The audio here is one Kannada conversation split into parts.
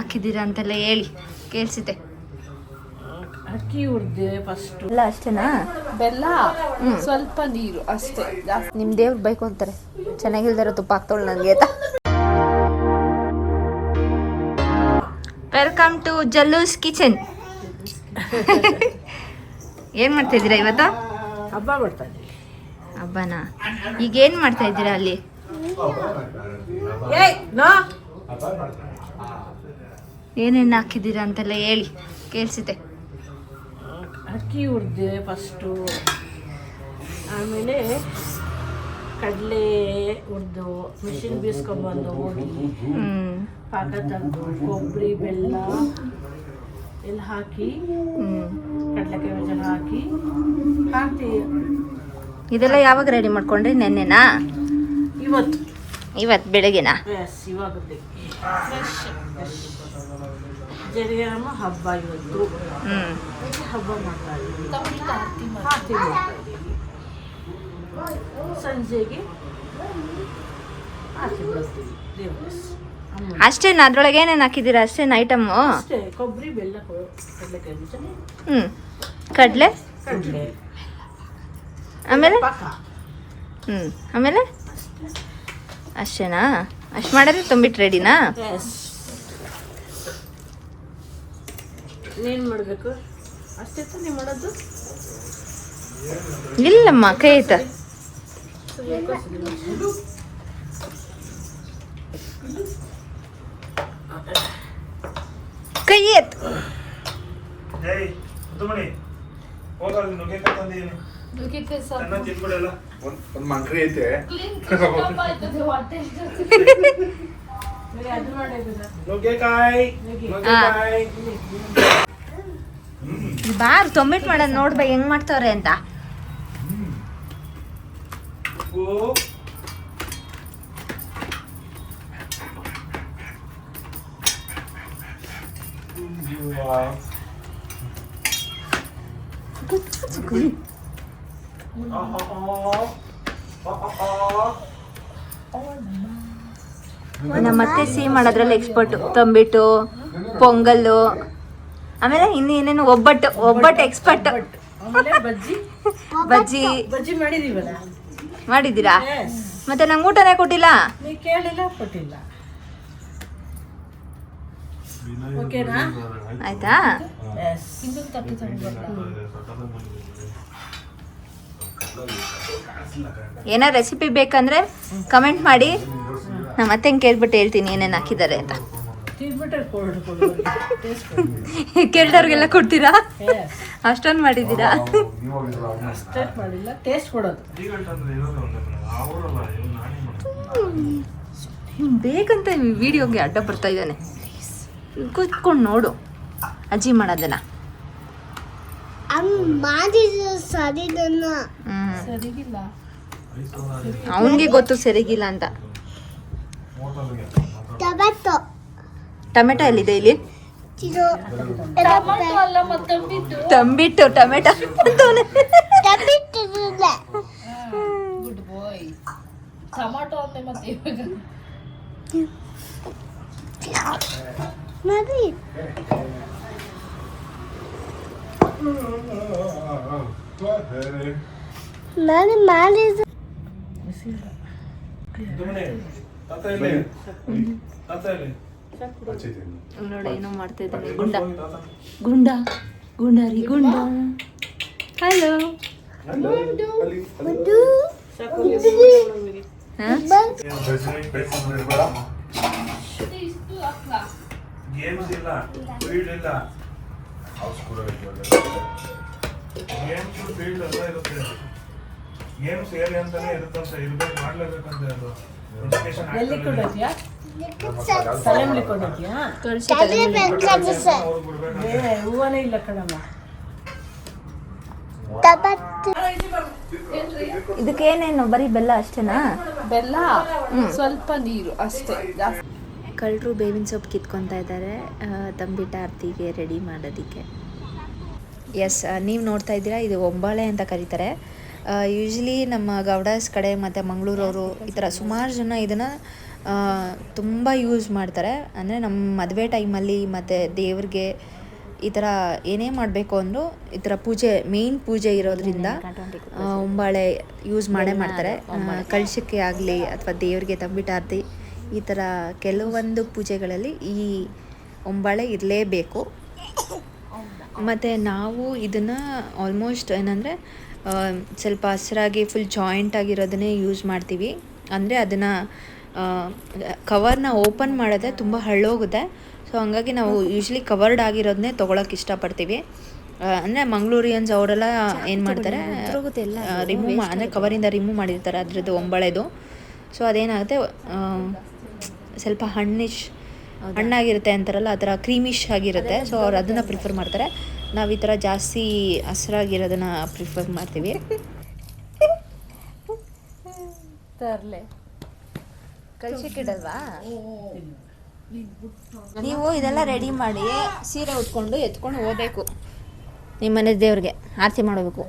ಹಾಕಿದ್ದೀರಾ ಅಂತೆಲ್ಲ ಹೇಳಿ ಕೇಳಿಸಿದೆ ಅಕ್ಕಿ ಹುರ್ದೆ ಫಸ್ಟ್ ಎಲ್ಲ ಅಷ್ಟೇನಾ? ಬೆಲ್ಲ ಸ್ವಲ್ಪ ನೀರು ಅಷ್ಟೇ. ನಿಮ್ಮ ನಿಮ್ ದೇವ್ರು ಬೈಕು ಅಂತಾರೆ. ಚೆನ್ನಾಗಿಲ್ದಾರ ತುಪ್ಪ ಹಾಕ್ತವಳು ನನಗೆ ಆಯ್ತಾ? ವೆಲ್ಕಮ್ ಟು ಜಲ್ಲೂಸ್ ಕಿಚನ್ ಏನ್ ಮಾಡ್ತಾ ಇದ್ದೀರಾ ಇವತ್ತು? ಹಬ್ಬ ಮಾಡ್ತಾ ಹಬ್ಬನ? ಈಗ ಏನ್ ಮಾಡ್ತಾ ಇದ್ದೀರಾ ಅಲ್ಲಿ? ಏನೇನು ಹಾಕಿದ್ದೀರಾ ಅಂತೆಲ್ಲ ಹೇಳಿ ಕೇಳಿಸಿದೆ. ಅಕ್ಕಿ ಹುರಿದೆ ಫಸ್ಟು ಆಮೇಲೆ ಕಡಲೆ ಹುರಿದು ಮಿಷಿನ್ ಬೀಸ್ಕೊಂಬಂದು ಹೋಗಿ ಪಾಕ ತಂದು ಕೊಬ್ಬರಿ ಬೆಲ್ಲ ಎಲ್ಲ ಹಾಕಿ ಕಡಲೆಕಾಯಿ ಜನ ಹಾಕಿ ಹಾಕ್ತೀವಿ. ಇದೆಲ್ಲ ಯಾವಾಗ ರೆಡಿ ಮಾಡ್ಕೊಂಡ್ರಿ ನೆನ್ನೆನಾ? ಇವತ್ತು. ಇವತ್ತು ಬೆಳಗ್ಗೆನಾ? ಇವಾಗ ಫ್ರೆಶ್ ಫ್ರೆಶ್ ಜರಿಗಮ್ಮ ಹಬ್ಬ ಇವತ್ತು ಹಬ್ಬ ಮಾಡ್ತಾ ಇದ್ದೀವಿ. ಆರತಿ ಮಾಡ್ತಾ ಇದ್ದೀವಿ. ಸಂಜೆಗೆ ಆರತಿ ಮಾಡ್ತೀವಿ ದೇವ್ರ ಅಮ್ಮ ಅಷ್ಟೇನಾ? ಅದ್ರೊಳಗೆ ಏನೇನು ಹಾಕಿದ್ದೀರಾ? ಅಷ್ಟೇನು ಐಟಮ್ಮು ಅಷ್ಟೇ ಕೊಬ್ಬರಿ ಬೆಲ್ಲ ಹ್ಞೂ ಕಡಲೆ? ಕಡಲೆ. ಆಮೇಲೆ? ಹ್ಞೂ ಹ್ಮ್. ಆಮೇಲೆ? ಅಷ್ಟೇನಾ? ಅಷ್ಟು ಮಾಡಿದ್ರೆ ತುಂಬಿಟ್ಟು ರೆಡಿನಾ ಏನು ಮಾಡಬೇಕು? ಅಷ್ಟೇ ತಾನೇ ಮಾಡೋದು? ಇಲ್ಲಮ್ಮ ಕೈ ಆಯ್ತಾ ಕೈ ಒಂದ್ ಮಂಕ್ರಿ ಐತೆ. ನುಗ್ಗೆಕಾಯಿ ಬಾರ್, ತೊಂಬಿಟ್ ಮಾಡೋದು ನೋಡ್ಬೇ ಹೆಂಗ್ ಮಾಡ್ತಾವ್ರೆ ಅಂತ ಉಪ್ಪು ಉವ್ವಾ. ಆಹಾಹಾ. ಆಹಾಹಾ. ನಮ್ಮ ಮತ್ತೆ ಸಿಹಿ ಮಾಡೋದ್ರಲ್ಲಿ ಎಕ್ಸ್ಪರ್ಟ್ ತಂಬಿಟ್ಟು, ಪೊಂಗಲ್ಲು ಆಮೇಲೆ ಇನ್ನು ಏನೇನು ಒಬ್ಬಟ್ಟು ಒಬ್ಬಟ್ಟು ಎಕ್ಸ್ಪರ್ಟ್ ಬಜ್ಜಿ. ಬಜ್ಜಿ. ಬಜ್ಜಿ ಮಾಡಿದೀವಲ್ಲ? ಮಾಡಿದ್ದೀರಾ? ಮತ್ತೆ ನಂಗೆ ಊಟನೇ ಕೊಟ್ಟಿಲ್ಲ. ನೀವು ಕೇಳಿಲ್ಲ ಕೊಟ್ಟಿಲ್ಲ. ಆಯ್ತಾ? ಏನೋ ರೆಸಿಪಿ ಬೇಕಂದ್ರೆ ಕಮೆಂಟ್ ಮಾಡಿ. ನಮ್ಮ ಮತ್ತೆ ಕೇಳ್ಬಿಟ್ಟು ಹೇಳ್ತೀನಿ ಏನೇನು ಹಾಕಿದ್ದಾರೆ ಅಂತ. ಕೇಳ್ದವ್ರಿಗೆಲ್ಲ ಕೊಡ್ತೀರಾ? ಎಸ್ ಅಷ್ಟೊಂದು ಮಾಡಿದ್ದೀರಾ? ಮಾಡಿಲ್ಲ. ಟೇಸ್ಟ್ ಕೊಡೋದು. ಬೇಕಂತ ವಿಡಿಯೋಗೆ ಅಡ್ಡ ಬರ್ತಾ ಇದ್ದಾನೆ. ಕೂತ್ಕೊಂಡು ನೋಡು. ಅಜ್ಜಿ ಮಾಡೋದನ್ನ. ಅವನಿಗೆ ಗೊತ್ತು ಸರಿಗಿಲ್ಲ ಅಂತ. ಟೊಮೆಟೊ ಟೊಮೆಟೊ ಎಲ್ಲಿದೆ ಇಲ್ಲಿ ಇದು ತಂಬಿಟ್ಟು ಟೊಮೆಟೊ ಅಂತವ್ನೆ. ಟೊಮೆಟೊ ಇಲ್ಲ ಟೊಮಾಟೊ ಅಂತೆ ಮತ್ತೆ ಇವಾಗ ಮಾಡಿ ನಾನು ಮಾಡಿದ ಮುತ್ತುಮಣಿ, ತಾತ ಎಲ್ಲಿ? ತಾತ ಎಲ್ಲಿ? ನೋಡು ಏನೋ ಮಾಡ್ತಾ ಇದ್ದಾನೆ ಗುಂಡ. ಗುಂಡ. ಗುಂಡರಿ ಗುಂಡ. ಹಲೋ. ಗೇಮ್ಸ್ ಇಲ್ಲ. ಫೀಲ್ಡ್ ಇಲ್ಲ. ಗೇಮ್ಸ್ ಫೀಲ್ಡ್ ಎಲ್ಲ ಇರುತ್ತೆ. ಗೇಮ್ಸ್ ಏರಿಯಾ ಅಂತಾನೆ ಇರುತ್ತಂತ ಇರ್ಬೇಕು ಮಾಡ್ಲೇಬೇಕಂತ ಅದು ಎಜುಕೇಶನ್ ತಲೆ ಹೂವನೇ ಇಲ್ಲ ಕಣಮ್ಮ. ಟೊಮೆಟೊ ಇದಕ್ಕೆ ಏನೇನು ಬರೀ ಬೆಲ್ಲ ಅಷ್ಟೇನಾ? ಬೆಲ್ಲ ಸ್ವಲ್ಪ ನೀರು ಅಷ್ಟೇ. ಕಳ್ಳರು ಬೇವಿನ ಸೊಪ್ಪು ಕಿತ್ಕೊತಾ ಇದ್ದಾರೆ. ತಂಬಿಟ್ಟ ಆರತಿಗೆ ರೆಡಿ ಮಾಡೋದಕ್ಕೆ. ಎಸ್ ನೀವು ನೋಡ್ತಾ ಇದ್ದೀರಾ? ಇದು ಒಂಬಾಳೆ ಅಂತ ಕರೀತಾರೆ. ಯೂಶ್ವಲಿ ನಮ್ಮ ಗೌಡಾಸ್ ಕಡೆ ಮತ್ತು ಮಂಗಳೂರವರು ಈ ಥರ ಸುಮಾರು ಜನ ಇದನ್ನು ತುಂಬ ಯೂಸ್ ಮಾಡ್ತಾರೆ. ಅಂದರೆ ನಮ್ಮ ಮದುವೆ ಟೈಮಲ್ಲಿ ಮತ್ತು ದೇವ್ರಿಗೆ ಈ ಥರ ಏನೇ ಮಾಡಬೇಕು ಅಂದರೂ ಈ ಥರ ಪೂಜೆ ಮೇಯ್ನ್ ಪೂಜೆ ಇರೋದ್ರಿಂದ ಉಂಬಾಳೆ ಯೂಸ್ ಮಾಡೇ ಮಾಡ್ತಾರೆ. ಕಳಶಕ್ಕೆ ಆಗಲಿ ಅಥವಾ ದೇವ್ರಿಗೆ ತಂಬಿಟಾರ್ತಿ ಈ ಥರ ಕೆಲವೊಂದು ಪೂಜೆಗಳಲ್ಲಿ ಈ ಉಂಬಾಳೆ ಇರಲೇಬೇಕು. ಮತ್ತು ನಾವು ಇದನ್ನು ಆಲ್ಮೋಸ್ಟ್ ಏನಂದರೆ ಸ್ವಲ್ಪ ಹಸಿರಾಗಿ ಫುಲ್ ಜಾಯಿಂಟ್ ಆಗಿರೋದನ್ನೇ ಯೂಸ್ ಮಾಡ್ತೀವಿ. ಅಂದರೆ ಅದನ್ನು ಕವರ್ನ ಓಪನ್ ಮಾಡಿದ್ರೆ ತುಂಬ ಹಳ್ಳೋಗುತ್ತೆ. ಸೊ ಹಂಗಾಗಿ ನಾವು ಯೂಶ್ವಲಿ ಕವರ್ಡ್ ಆಗಿರೋದನ್ನೇ ತೊಗೊಳಕ್ಕೆ ಇಷ್ಟಪಡ್ತೀವಿ. ಅಂದರೆ ಮಂಗಳೂರಿಯನ್ಸ್ ಅವರೆಲ್ಲ ಏನು ಮಾಡ್ತಾರೆ? ರಿಮೂವ್ ಅಂದರೆ ಕವರಿಂದ ರಿಮೂವ್ ಮಾಡಿರ್ತಾರೆ ಅದರದ್ದು ಒಂಬಳೆದು. ಸೊ ಅದೇನಾಗುತ್ತೆ ಸ್ವಲ್ಪ ಹಣ್ಣಿಶ್ ಹಣ್ಣಾಗಿರುತ್ತೆ ಅಂತಾರಲ್ಲ ಆ ಥರ ಕ್ರೀಮಿಶ್ ಆಗಿರುತ್ತೆ. ಸೊ ಅವ್ರು ಅದನ್ನು ಪ್ರಿಫರ್ ಮಾಡ್ತಾರೆ. ನಾವು ಈ ಥರ ಜಾಸ್ತಿ ಹಸ್ರಾಗಿರೋದನ್ನು ಪ್ರಿಫರ್ ಮಾಡ್ತೀವಿ. ತರ್ಲೆ. ಕಳ್ಸಿಕ್ಕಿಡಲ್ವಾ ನೀವು ಇದೆಲ್ಲ ರೆಡಿ ಮಾಡಿ ಸೀರೆ ಉಟ್ಕೊಂಡು ಎತ್ಕೊಂಡು ಹೋಗ್ಬೇಕು. ನಿಮ್ಮ ಮನೆ ದೇವ್ರಿಗೆ ಆರತಿ ಮಾಡಬೇಕು.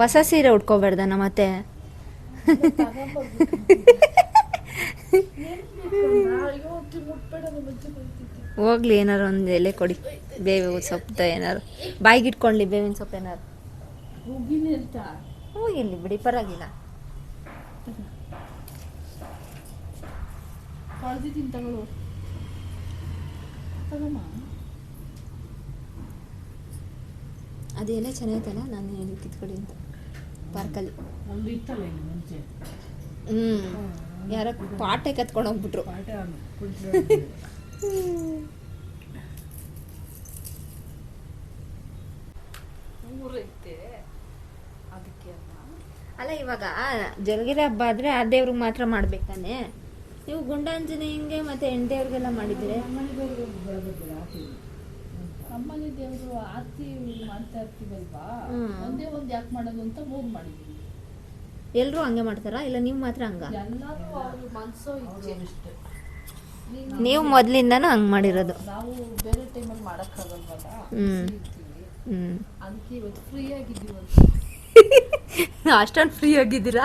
ಹೊಸ ಸೀರೆ ಉಟ್ಕೋಬೇಡ್ದನ ಮತ್ತೆ? ಹೋಗ್ಲಿ ಏನಾರು ಒಂದು ಎಲೆ ಕೊಡಿ. ಬೇವಿನ ಸೊಪ್ಪು ಏನಾರು ಬಾಯಿಗೆ ಇಟ್ಕೊಳ್ಳಿ ಬೇವಿನ ಸೊಪ್ಪು ಏನಾರು ಹೋಗಿಲ್ಲ ಬಿಡಿ ಪರವಾಗಿಲ್ಲ. ಕಳ್ದಿದ್ದೀನಿ ಚೆನ್ನಾಗಿತ್ತಲ್ಲ ನಾನು ಹೇಳಿ ಕಿತ್ಕೊಳ್ಳಿ ಅಂತ. ಪಾರ್ಕಲ್ಲಿ. ಹ್ಞೂ ಯಾರ ಪಾಟೆ ಕತ್ಕೊಂಡು ಹೋಗ್ಬಿಟ್ರು. ಅದಕ್ಕೆ ಅಲ್ಲ. ಅಲ್ಲ ಇವಾಗ ಜಲಗಿರಿ ಹಬ್ಬ ಆದ್ರೆ ಆ ದೇವ್ರಿಗೆ ಮಾತ್ರ ಮಾಡ್ಬೇಕಾನೆ ನೀವು ಗುಂಡಾಂಜನೇಯಂಗೆ ಮತ್ತೆ ಹೆಣ್ದೇವ್ರಿಗೆಲ್ಲ ಮಾಡಿದ್ರೆ? ಅಮ್ಮನ ದೇವರು ಆರತಿ ಮಾಡ್ತಾ ಇರ್ತೀವಲ್ವಾ. ಒಂದೇ ಒಂದ್ ಯಾಕೆ ಮಾಡೋದು ಅಂತ ಮೂರ್ ಮಾಡಿದ್ವಿ. ಎಲ್ಲರೂ ಹಂಗೆ ಮಾಡ್ತಾರಾ? ಇಲ್ಲ ನೀವು ಮಾತ್ರ ಹಂಗ? ಎಲ್ಲರೂ ಅವ್ರ ಮನ್ಸೋ ಇಚ್ಛೆ ಅಷ್ಟೇ ನೀವು ಮೊದ್ಲಿಂದಾನು ಹಂಗ್ ಮಾಡಿರೋದು. ನಾವು ಬೇರೆ ಟೈಮಲ್ಲಿ ಮಾಡಕ್ಕಾಗಲ್ವಲ್ಲ? ಹ್ಮ್. ಅಷ್ಟೊಂದು ಫ್ರೀ ಆಗಿದ್ದೀರಾ?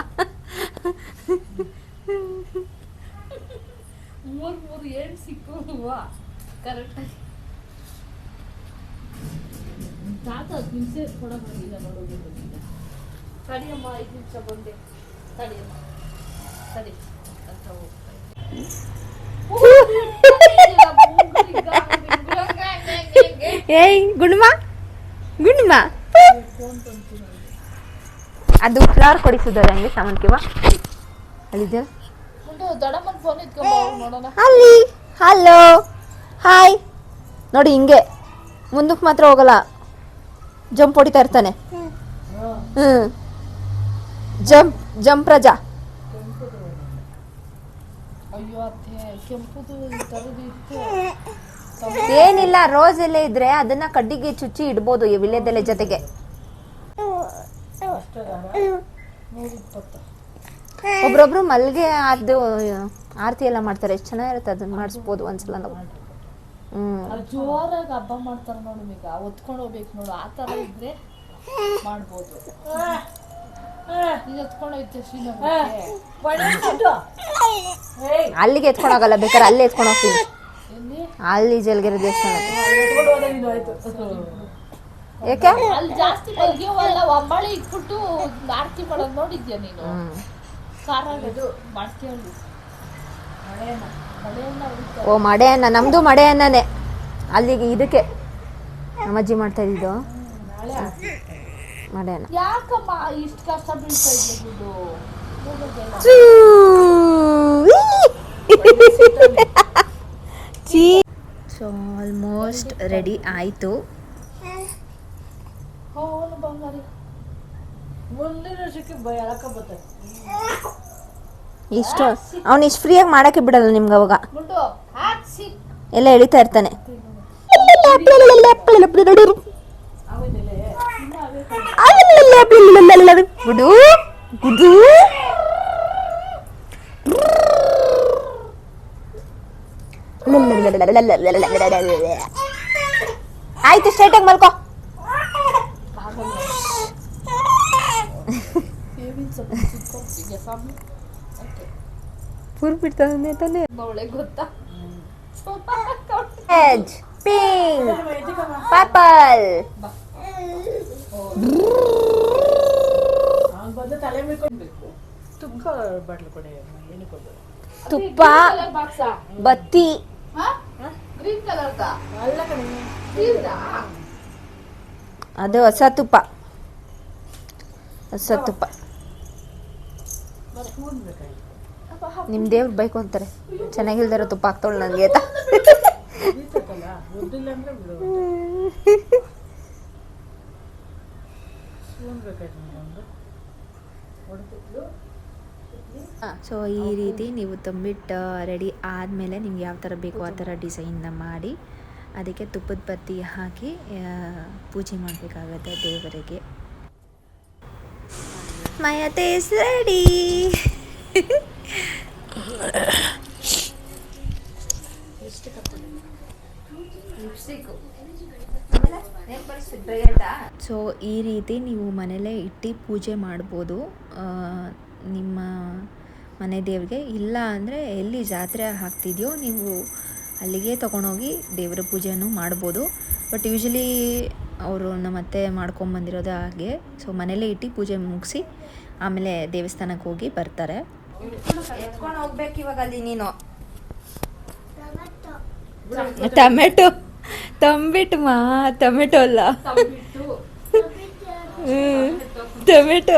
ಮೂರ್ ಮೂರ್ ಏನ್ ಸಿಕ್ಕುವ? ಕರೆಕ್ಟಾಗಿ ತಾತ ಹತ್ತು ನಿಮಿಷ ಕೊಡೋದಿಲ್ಲ ನೋಡೋದು ತಡಿಯಮ್ಮ ಐದು ನಿಮಿಷ ಬಂದೆ. ತಡಿಯಮ್ಮ. ತಡಿ. ಅಂತ ಹೋಗ್ತಾ ಏಯ್ ಗುಂಡ್ಮ? ಗುಂಡ್ಮ ಅದು ಫ್ಲವರ್ ಕೊಡಿಸಿದ್ದಾರೆ ಹಂಗೆ ಸಾಮಾನ್ಕಿವ ಅಲ್ಲಿದೆ ಅಲ್ಲಿ. ಹಲೋ ಹಾಯ್ ನೋಡಿ ಹಿಂಗೆ. ಮುಂದಕ್ಕೆ ಮಾತ್ರ ಹೋಗಲ್ಲ. ಜಂಪ್ ಹೊಡಿತಾ ಇರ್ತಾನೆ. ಹ್ಮ್. ಜಂಪ್ ಜಂಪ್ ರಜಾ. ಅಯ್ಯೋ ಅತ್ತೆ ಕೆಂಪುದು ಏನಿಲ್ಲ ರೋಸ್ ಎಲೆ ಇದ್ರೆ ಅದನ್ನ ಕಡ್ಡಿಗೆ ಚುಚ್ಚಿ ಇಡ್ಬೋದು ಈ ವಿಳ್ಯದೆಲೆ ಜೊತೆಗೆ. ಒಬ್ರೊಬ್ರು ಮಲ್ಗೆ ಅದು ಆರತಿ ಎಲ್ಲ ಮಾಡ್ತಾರೆ. ಎಷ್ಟು ಚೆನ್ನಾಗಿರುತ್ತೆ ಅದನ್ನ ಮಾಡಿಸ್ಬೋದು ಒಂದ್ಸಲ ನಾವು. ಜೋರಾಗಿ ಹಬ್ಬ ಮಾಡ್ತಾರೆ ನೋಡು ಈಗ ಒತ್ಕೊಂಡು ಹೋಗ್ಬೇಕು ನೋಡು. ಆ ಥರ ಇದ್ರೆ ಮಾಡ್ಬೋದು. ಅಲ್ಲಿಗೆ ಎತ್ಕೊಂಡೋಗಲ್ಲ ಬೇಕಾದ್ರೆ ಅಲ್ಲೇ ಎತ್ಕೊಂಡು ಹೋಗ್ತೀವಿ ಎಲ್ಲಿ ಅಲ್ಲಿ ಜಲಗಿರಿ ದೇವಸ್ಥಾನ. ಯಾಕೆ ಅಲ್ಲಿ ಜಾಸ್ತಿ ಮಲ್ಗ್ಯವಲ್ಲ ಒಂಬಾಳೆ ಇಟ್ಬಿಟ್ಟು ಆರತಿ ಮಾಡೋದು ನೋಡಿದ್ಯಾ ನೀನು? ಕಾರಾಗದು ಮಾಡ್ತೀವಿ ಓ ಮಡೆ ಅನ್ನ ನಮ್ದು ಮಡೆ ಅನ್ನನೇ ಅಲ್ಲಿಗೆ ಇದಕ್ಕೆ ನಮ್ಮಜ್ಜಿ ಮಾಡ್ತಾ ಇದ್ದಿದ್ದು. ಮಡೆ ಅನ್ನ ಯಾಕಮ್ಮ ಇಷ್ಟು ಕಷ್ಟ ಬೀಳ್ತಾ ಇದ್ದೆ. ಸೊ ಆಲ್ಮೋಸ್ಟ್ ರೆಡಿ ಆಯಿತು. ಇಷ್ಟು. ಅವ್ನು ಇಷ್ಟು ಫ್ರೀಯಾಗಿ ಮಾಡೋಕ್ಕೆ ಬಿಡಲ್ಲ ನಿಮ್ಗೆ ಅವಾಗ. ಎಲ್ಲ ಎಳಿತಾ ಇರ್ತಾನೆ. ಗುಡು. ಗುಡು. ಆಯ್ತು ಸ್ಟ್ರೈಟಾಗಿ ಮಲ್ಕೋ. ಪೂರ್ ಬಿಡ್ತಾನೆ ಗೊತ್ತಾ ಪಿಂಕ್ ಪರ್ಪಲ್ ತುಪ್ಪ ಕೊಡಿ ತುಪ್ಪ ಬತ್ತಿ. ಅದು ಹೊಸ ತುಪ್ಪ. ಹೊಸ ತುಪ್ಪ. ನಿಮ್ ದೇವ್ರು ಬೇಕು ಅಂತಾರೆ ಚೆನ್ನಾಗಿಲ್ದಿರೋ ತುಪ್ಪ ಹಾಕ್ತವಳು ನನಗೆ ಆಯ್ತಾ? ಸೊ ಈ ರೀತಿ ನೀವು ತುಂಬಿಟ್ಟು ರೆಡಿ ಆದಮೇಲೆ ನಿಮ್ಗೆ ಯಾವ ಥರ ಬೇಕೋ ಆ ಥರ ಡಿಸೈನ್ನ ಮಾಡಿ ಅದಕ್ಕೆ ತುಪ್ಪದ ಬತ್ತಿ ಹಾಕಿ ಪೂಜೆ ಮಾಡಬೇಕಾಗತ್ತೆ ದೇವರಿಗೆ. ಮಯತೆ ರೆಡಿ ಸೊ ಈ ರೀತಿ ನೀವು ಮನೇಲೇ ಇಟ್ಟು ಪೂಜೆ ಮಾಡ್ಬೋದು. ನಿಮ್ಮ ಮನೆ ದೇವ್ರಿಗೆ ಇಲ್ಲ ಅಂದರೆ ಎಲ್ಲಿ ಜಾತ್ರೆ ಹಾಕ್ತಿದೆಯೋ ನೀವು ಅಲ್ಲಿಗೆ ತೊಗೊಂಡೋಗಿ ದೇವರ ಪೂಜೆಯನ್ನು ಮಾಡ್ಬೋದು. ಬಟ್ ಯೂಶಲಿ ಅವರು ನಮ್ಮ ಅತ್ತೆ ಮಾಡ್ಕೊಂಬಂದಿರೋದು ಹಾಗೆ. ಸೊ ಮನೇಲೇ ಇಟ್ಟು ಪೂಜೆ ಮುಗಿಸಿ ಆಮೇಲೆ ದೇವಸ್ಥಾನಕ್ಕೆ ಹೋಗಿ ಬರ್ತಾರೆ. ಎತ್ಕೊಂಡು ಹೋಗ್ಬೇಕು ಇವಾಗ ಅಲ್ಲಿ ನೀನು. ಟೊಮೆಟೊ. ತಂಬಿಟ್ಟು ಮಾ ಟೊಮೆಟೊ ಅಲ್ಲ. ಹ್ಞೂ ಟೊಮೆಟೊ.